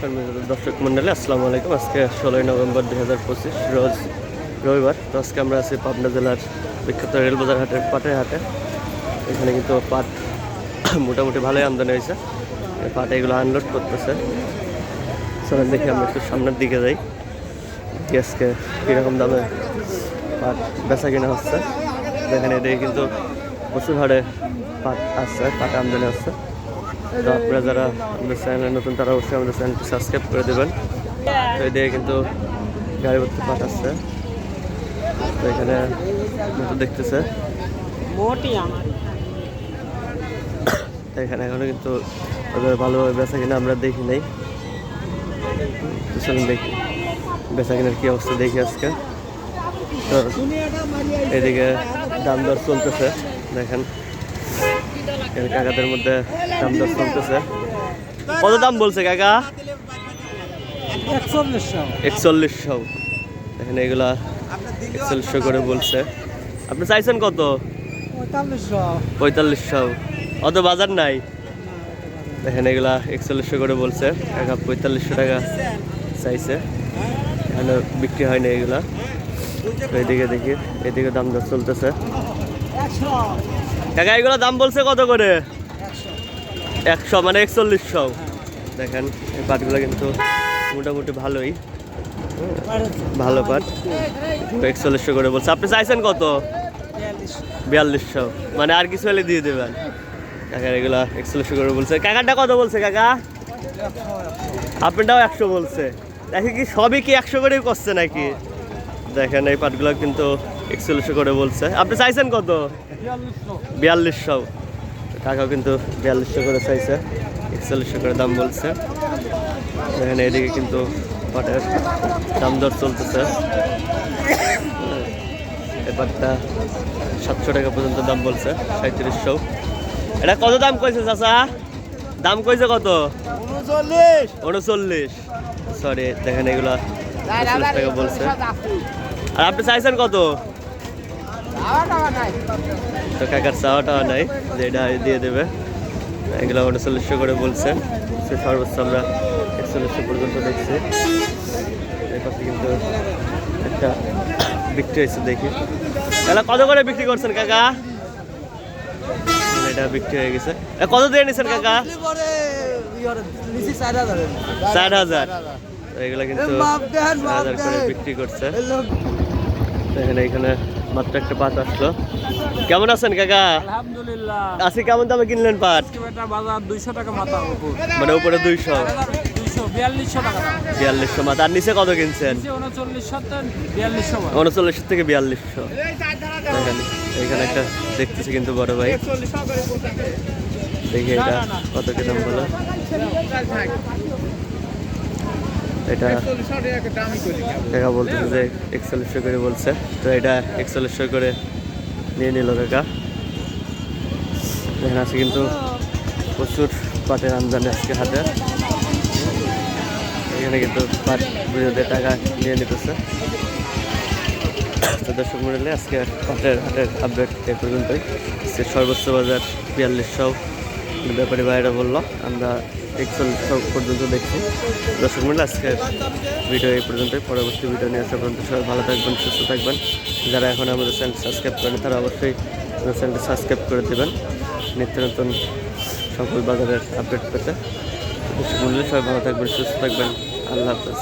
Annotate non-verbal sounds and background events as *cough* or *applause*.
সম্মানিত দর্শক মন্ডলী। আসসালামু আলাইকুম। আজকে ষোলোই নভেম্বর দুই হাজার পঁচিশ, রোজ রবিবার। তো আজকে আমরা আছি পাবনা জেলার বিখ্যাত রেলবাজার হাটের পাটের হাটে। এখানে কিন্তু পাট *coughs* মোটামুটি ভালোই আমদানি হয়েছে। পাট এগুলো আনলোড করতেছে। চলেন দেখি আমরা একটু সামনের দিকে যাই। আজকে কীরকম দামে পাট বেচা কিনা হচ্ছে। দেখেন এদিকে কিন্তু প্রচুর হারে পাট আসছে, পাট আমদানি হচ্ছে। তো আপনারা যারা আমাদের চ্যানেলে নতুন তারা অবশ্যই আমাদের চ্যানেলটি সাবস্ক্রাইব করে দেবেন। তো এদিকে কিন্তু গাড়ি ভর্তি আসছে। তো এখানে দেখতেছে। এখানে এখনও কিন্তু ওদের ভালোভাবে বেচা কিনা আমরা দেখি নাই। চলুন দেখি বেচা কিনার কি অবস্থা দেখি আজকে। তো এদিকে দাম দর চলতেছে দেখেন। কাকাদের মধ্যে দাম কত দাম বলছে কাকা? একচল্লিশশো। এখানে এগুলা একচল্লিশশো করে বলছে। আপনি চাইছেন কত? পঁয়তাল্লিশশো। অত বাজার নাই? দেখেন এগুলা একচল্লিশশো করে বলছে। টাকা পঁয়তাল্লিশশো টাকা চাইছে। এখানে বিক্রি হয়নি এগুলা। এদিকে দেখি, এদিকে দাম দর চলতেছে। টাকা এগুলো দাম বলছে কত করে? একশো মানে একচল্লিশশো। দেখেন, এই পাটগুলো কিন্তু মোটামুটি ভালোই। ভালো পাট। একচল্লিশশো করে বলছে। আপনি চাইছেন কত? বিয়াল্লিশশো। মানে আর কিছু হলে দিয়ে দেবেন। কাকার এগুলা একচল্লিশশো করে বলছে। কাকারটা কত বলছে, কাকা? আপনারটাও একশো বলছে। দেখি কি, সবই কি একশো করেই করছে নাকি? দেখেন, এই পাটগুলো কিন্তু একচল্লিশশো করে বলছে। আপনি চাইছেন কত? বিয়াল্লিশশো। কাকাও কিন্তু বিয়াল্লিশশো করে চাইছে। একচল্লিশশো করে দাম বলছে। এখানে এদিকে কিন্তু পাটের দাম দর চলতেছে। এবারটা সাতশো টাকা পর্যন্ত দাম বলছে সাঁত্রিশশো এটা কত দাম কইছে চাচা? দাম কইছে কত? উনচল্লিশ। উনচল্লিশ। সরি দেখেন এগুলা টাকা বলছে। আর আপনি চাইছেন কত? তো কাকার চাওয়াটাও নাই যে এটা দিয়ে দেবে। এগুলো উনচল্লিশশো করে বলছে। সে সর্বোচ্চ আমরা একচল্লিশশো পর্যন্ত দেখছি। পাশে কিন্তু একটা বিক্রি হয়েছে দেখি। তাহলে কত করে বিক্রি করছেন কাকা? এটা বিক্রি হয়ে গেছে। কত দিয়ে নিছেন কাকা? চার হাজার। এগুলো কিন্তু হাজার করে বিক্রি করছে। এখানে এখানে মাত্র একটা পাট আসলো। কেমন আছেন কাকা? আলহামদুলিল্লাহ। আজকে কেমন দামে কিনলেন পাট? বাজার দুইশো টাকা মাথা উপর মানে উপরে দুইশো। বিয়াল্লিশশো মাথা। আর নিচে কত কিনছেন? উনচল্লিশশো থেকে বিয়াল্লিশশো। এখানে একটা দেখতেছি কিন্তু বড় ভাই। দেখি এটা কত কি দাম বলো? এটা কাকা বলতেছে যে একচল্লিশশো করে বলছে। তো এটা একচল্লিশশো করে নিয়ে নিল কাকা। দেখেন আছে কিন্তু প্রচুর পাটের আমদানি আজকে হাতে এখানে কিন্তু পাট বিরোধী টাকা নিয়ে নিতেছে। তো দর্শক মন্ডলী আজকে পাটের হাটের আপডেট এ পর্যন্তই। সর্বোচ্চ বাজার বিয়াল্লিশশো ব্যাপারী ভাইরা বলল, আমরা একচল্লিশশো পর্যন্ত দেখছি। দর্শক মন্ডলী আজকে ভিডিও এই পর্যন্তই। পরবর্তী ভিডিও নিয়ে আসা পর্যন্ত সবাই ভালো থাকবেন, সুস্থ থাকবেন। যারা এখন আমাদের চ্যানেল সাবস্ক্রাইব করেন, তারা অবশ্যই চ্যানেলটি সাবস্ক্রাইব করে দেবেন। নিত্য নতুন সকল বাজারের আপডেট পেতে। দর্শক মন্ডলী, সবাই ভালো থাকবেন, সুস্থ থাকবেন। আল্লাহ হাফেজ।